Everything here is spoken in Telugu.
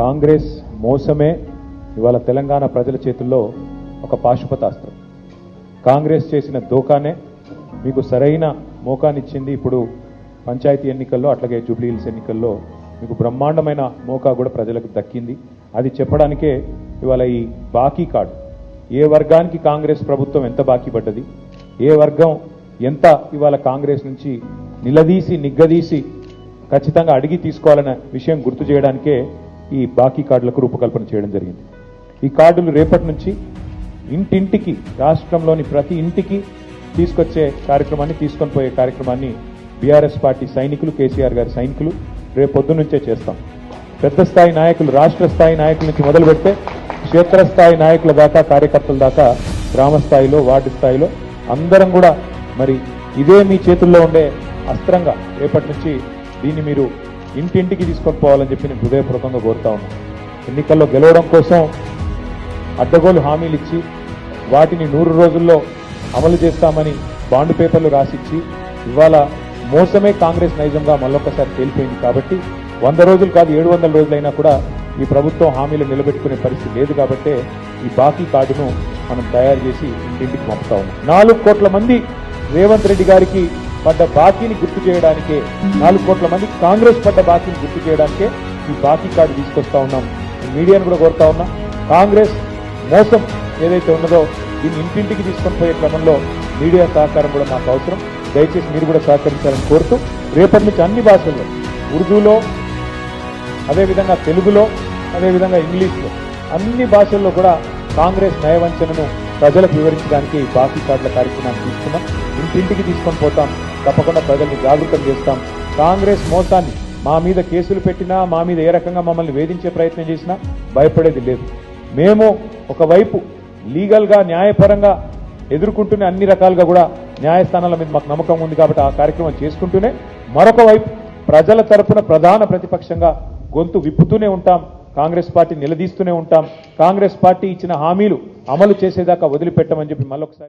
కాంగ్రెస్ మోసమే. ఇవాళ తెలంగాణ ప్రజల చేతుల్లో ఒక పాశుపతాస్త్రం. కాంగ్రెస్ చేసిన దోకానే మీకు సరైన మోకానిచ్చింది ఇప్పుడు పంచాయతీ ఎన్నికల్లో అట్లాగే జూబ్లీ హిల్స్ ఎన్నికల్లో మీకు బ్రహ్మాండమైన మోకా కూడా ప్రజలకు దక్కింది. అది చెప్పడానికే ఇవాళ ఈ బాకీ కార్డు. ఏ వర్గానికి కాంగ్రెస్ ప్రభుత్వం ఎంత బాకీ పడ్డది? ఏ వర్గం ఎంత ఇవాళ కాంగ్రెస్ నుంచి నిలదీసి నిగ్గదీసి ఖచ్చితంగా అడిగి తీసుకోవాలనే విషయం గుర్తు చేయడానికే ఈ బాకీ కార్డులకు రూపకల్పన చేయడం జరిగింది. ఈ కార్డులు రేపటి నుంచి ఇంటింటికి రాష్ట్రంలోని ప్రతి ఇంటికి తీసుకొచ్చే కార్యక్రమాన్ని తీసుకొని పోయే కార్యక్రమాన్ని బీఆర్ఎస్ పార్టీ సైనికులు కేసీఆర్ గారి సైనికులు రేపు నుంచే చేస్తాం. పెద్ద స్థాయి నాయకులు రాష్ట్ర స్థాయి నాయకుల నుంచి మొదలు పెడితే క్షేత్రస్థాయి నాయకుల దాకా కార్యకర్తల దాకా గ్రామ స్థాయిలో వార్డు స్థాయిలో అందరం కూడా మరి ఇదే మీ చేతుల్లో ఉండే అస్త్రంగా రేపటి నుంచి దీన్ని మీరు ఇంటింటికి తీసుకొని పోవాలని చెప్పి నేను హృదయపూర్వకంగా కోరుతా ఉన్నాను ఎన్నికల్లో గెలవడం కోసం అడ్డగోలు హామీలు ఇచ్చి వాటిని నూరు రోజుల్లో అమలు చేస్తామని బాండ్ పేపర్లు రాసిచ్చి ఇవాళ మోసమే కాంగ్రెస్ నైజంగా మళ్ళొక్కసారి తేలిపోయింది కాబట్టి వంద రోజులు కాదు ఏడు వందల రోజులైనా కూడా ఈ ప్రభుత్వం హామీలు నిలబెట్టుకునే పరిస్థితి లేదు కాబట్టే ఈ బాకీ కార్డును మనం తయారు చేసి ఇంటింటికి పంపుతా ఉన్నాం. నాలుగు కోట్ల మంది రేవంత్ రెడ్డి గారికి పడ్డ బాకీని గుర్తు చేయడానికే నాలుగు కోట్ల మంది కాంగ్రెస్ పడ్డ బాకీని గుర్తు చేయడానికే ఈ బాకీ కార్డు తీసుకొస్తా ఉన్నాం. మీడియాను కూడా కోరుతా ఉన్నా. కాంగ్రెస్ మోసం ఏదైతే ఉన్నదో దీన్ని ఇంటింటికి తీసుకొని పోయే క్రమంలో మీడియా సహకారం కూడా మాకు అవసరం. దయచేసి మీరు కూడా సహకరించాలని కోరుతూ రేపటి నుంచి అన్ని భాషల్లో ఉర్దూలో అదేవిధంగా తెలుగులో అదేవిధంగా ఇంగ్లీష్లో అన్ని భాషల్లో కూడా కాంగ్రెస్ నయవంచనను ప్రజలకు వివరించడానికి ఈ బాకీ కార్డుల కార్యక్రమాన్ని తీసుకున్నాం. ఇంటింటికి తీసుకొని పోతాం. తప్పకుండా ప్రజల్ని జాగృతం చేస్తాం. కాంగ్రెస్ మోసాన్ని మా మీద కేసులు పెట్టినా మా మీద ఏ రకంగా మమ్మల్ని వేధించే ప్రయత్నం చేసినా భయపడేది లేదు. మేము ఒకవైపు లీగల్గా న్యాయపరంగా ఎదుర్కొంటూనే అన్ని రకాలుగా కూడా న్యాయస్థానాల మీద మాకు నమ్మకం ఉంది కాబట్టి ఆ కార్యక్రమం చేసుకుంటూనే మరొక వైపు ప్రజల తరపున ప్రధాన ప్రతిపక్షంగా గొంతు విప్పుతూనే ఉంటాం. కాంగ్రెస్ పార్టీ నిలదీస్తూనే ఉంటాం. కాంగ్రెస్ పార్టీ ఇచ్చిన హామీలు అమలు చేసేదాకా వదిలిపెట్టమని చెప్పి మళ్ళొకసారి